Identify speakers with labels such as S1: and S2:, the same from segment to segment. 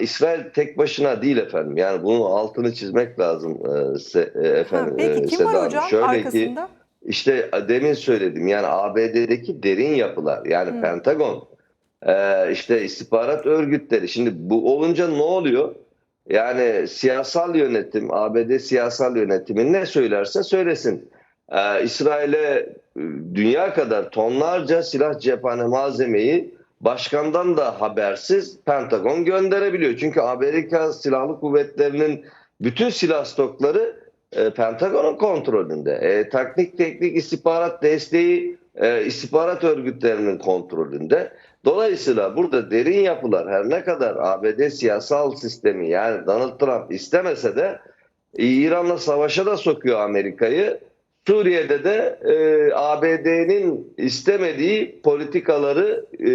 S1: İsrail tek başına değil efendim. Yani bunun altını çizmek lazım e, se- e,
S2: Ha,
S1: efendim.
S2: peki
S1: e,
S2: kim
S1: Seda
S2: var hocam
S1: Şöyle ki
S2: arkasında?
S1: işte demin söyledim yani ABD'deki derin yapılar yani
S2: Hı.
S1: Pentagon e, işte istihbarat örgütleri. Şimdi bu olunca ne oluyor? Yani siyasal yönetim, ABD siyasal yönetimi ne söylerse söylesin. İsrail'e e, dünya kadar tonlarca silah cephane malzemeyi başkandan da habersiz Pentagon gönderebiliyor. Çünkü Amerika Silahlı Kuvvetleri'nin bütün silah stokları e, Pentagon'un kontrolünde. E, taktik teknik istihbarat desteği e, istihbarat örgütlerinin kontrolünde. Dolayısıyla burada derin yapılar her ne kadar ABD siyasal sistemi yani Donald Trump istemese de İran'la savaşa da sokuyor Amerika'yı. Suriye'de de e, ABD'nin istemediği politikaları e,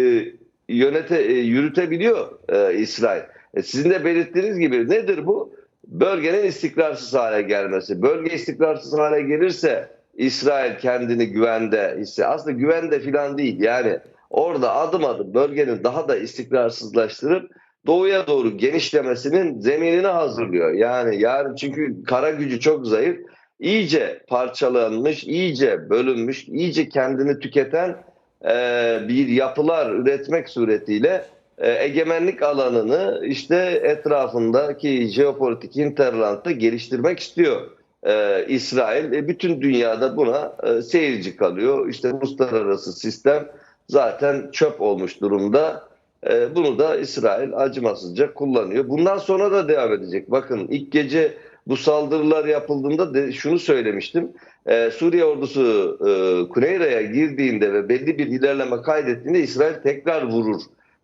S1: yönete e, yürütebiliyor e, İsrail. E, sizin de belirttiğiniz gibi nedir bu? Bölgenin istikrarsız hale gelmesi. Bölge istikrarsız hale gelirse İsrail kendini güvende hisse. Aslında güvende falan değil. Yani orada adım adım bölgenin daha da istikrarsızlaştırıp doğuya doğru genişlemesinin zeminini hazırlıyor. Yani yani çünkü kara gücü çok zayıf. İyice parçalanmış, iyice bölünmüş, iyice kendini tüketen bir yapılar üretmek suretiyle e, egemenlik alanını işte etrafındaki jeopolitik hinterlandda geliştirmek istiyor e, İsrail. E, bütün dünyada buna e, seyirci kalıyor. İşte uluslararası sistem zaten çöp olmuş durumda. E, bunu da İsrail acımasızca kullanıyor. Bundan sonra da devam edecek. Bakın ilk gece bu saldırılar yapıldığında de şunu söylemiştim. Ee, Suriye ordusu e, Kuneyra'ya girdiğinde ve belli bir ilerleme kaydettiğinde İsrail tekrar vurur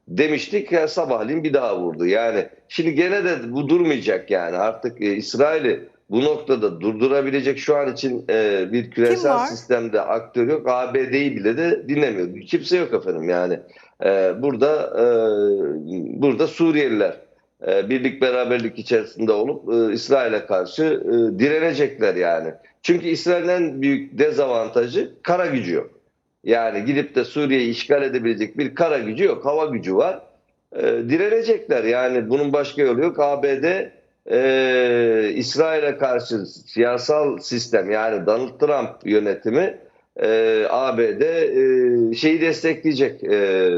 S1: demiştik. Ya, sabahleyin bir daha vurdu. Yani şimdi gene de bu durmayacak yani artık e, İsrail'i bu noktada durdurabilecek şu an için e, bir küresel sistemde aktör yok. ABD'yi bile de dinlemiyor. Kimse yok efendim yani. E, burada e, burada Suriyeliler e, birlik beraberlik içerisinde olup e, İsrail'e karşı e, direnecekler yani. Çünkü İsrail'in en büyük dezavantajı kara gücü yok. Yani gidip de Suriye'yi işgal edebilecek bir kara gücü yok, hava gücü var. E, direnecekler yani bunun başka yolu yok. ABD e, İsrail'e karşı siyasal sistem yani Donald Trump yönetimi e, ABD e, şeyi destekleyecek. E,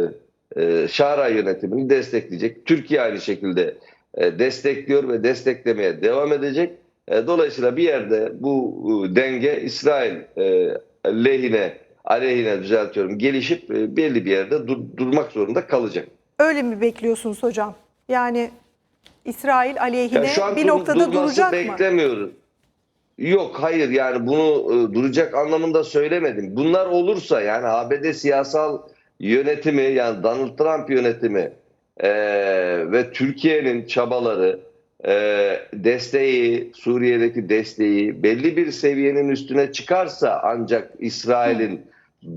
S1: e, Şara yönetimini destekleyecek. Türkiye aynı şekilde e, destekliyor ve desteklemeye devam edecek. E, dolayısıyla bir yerde bu e, denge İsrail e, lehine, aleyhine düzeltiyorum gelişip e, belli bir yerde dur- durmak zorunda kalacak.
S2: Öyle mi bekliyorsunuz hocam? Yani İsrail aleyhine
S1: Yani şu an
S2: bir
S1: dur-
S2: noktada duracak mı?
S1: beklemiyoruz. Yok hayır yani bunu e, duracak anlamında söylemedim. Bunlar olursa yani ABD siyasal yönetimi yani Donald Trump yönetimi e, ve Türkiye'nin çabaları e, desteği Suriye'deki desteği belli bir seviyenin üstüne çıkarsa ancak İsrail'in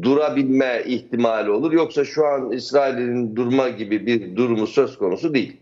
S1: durabilme ihtimali olur. Yoksa şu an İsrail'in durma gibi bir durumu söz konusu değil.